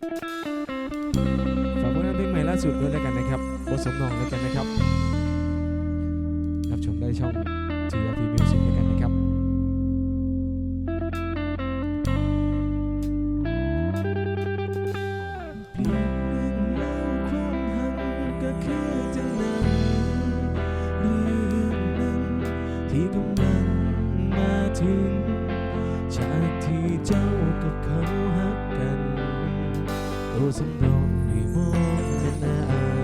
ฝากผลงานเพลงใหม่ล่าสุดด้วยแล้วกันนะครับบทสมนองแล้วกันนะครับ รับชมได้ช่อง GRP Music แล้วกันนะครับที่กำลังมาถึง ตัวสำรองให้มองเป็นหน้าอาย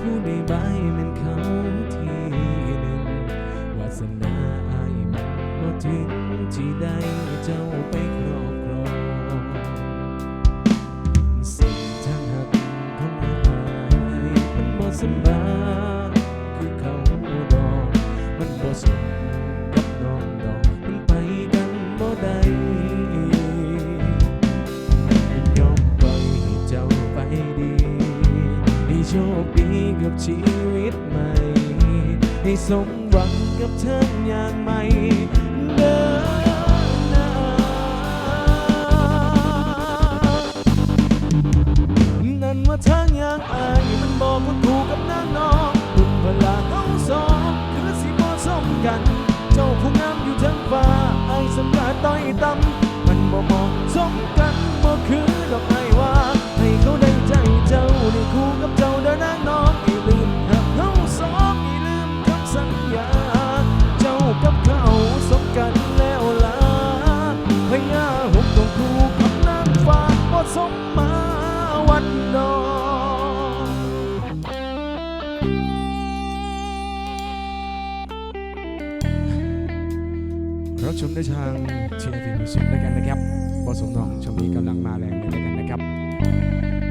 ผู้ในใบเป็นเขาที่หนึ่งวาสนาอายมันบ่ถึงที่ได้เจ้าไปครอบครองสิ่งทางหักของอายมันบ่สำบายคือเขาดอกมันบ่สม กับชีวิตใหม่ ให้สมหวังกับเธออย่างใหม่เดินหน้านั่นว่าทางอย่างอายมันบอกว่าถูกกับนางน้องบุญเวลาเขาสองคือสิบ่สมกัน เจ้าผู้งามอยู่ทั้งฟ้าไอ้ายสำราญต้อยต่ำมันบ่เหมองสมกันบ่คือดอกไอ้ รับชมได้ทางทีวีมิวสิกด้วยกันนะครับบอสมน้องช่วงนี้กำลังมาแรงด้วยกันนะครับ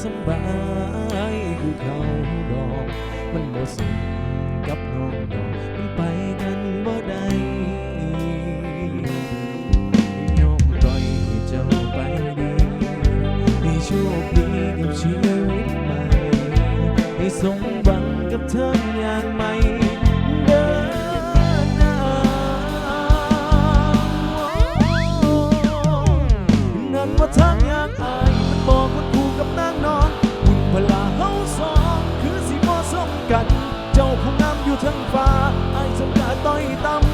สบายคือเขาดอก มันบ่สมกับน้องดอก มันไปกันบ่ได้ยอมปล่อยให้เจ้าไปดีให้โชคดีกับชีวิตใหม่ให้สมหวังกับเธออย่างใหม่ กัน เจ้าผู้งามอยู่ทั้งฟ้าไอ้สมกาต้อยต่ำ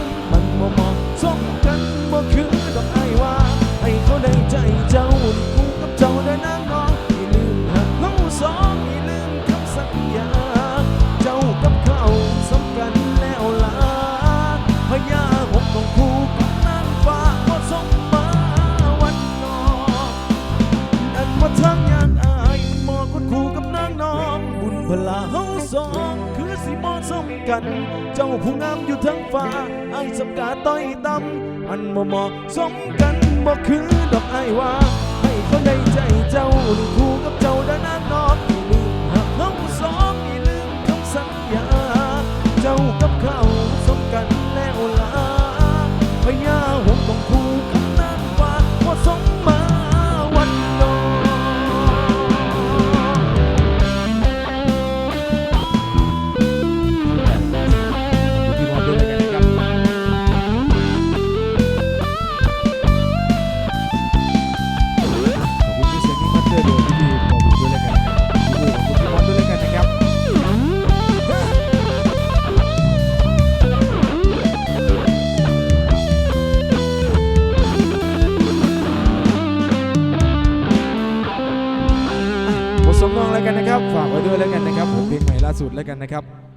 กัน เจ้าผู้งามอยู่ทั้งฟ้าไอ้ายสำกาต้อยต่ำมันบ่เหมาะสมกันบ่คือดอกไอ้ว่า ให้เขาได้ใจเจ้าได้คู่กั กันนะครับ ฝากไว้ด้วยแล้วกันนะครับผมเพลงใหม่ล่าสุดแล้วกันนะครับ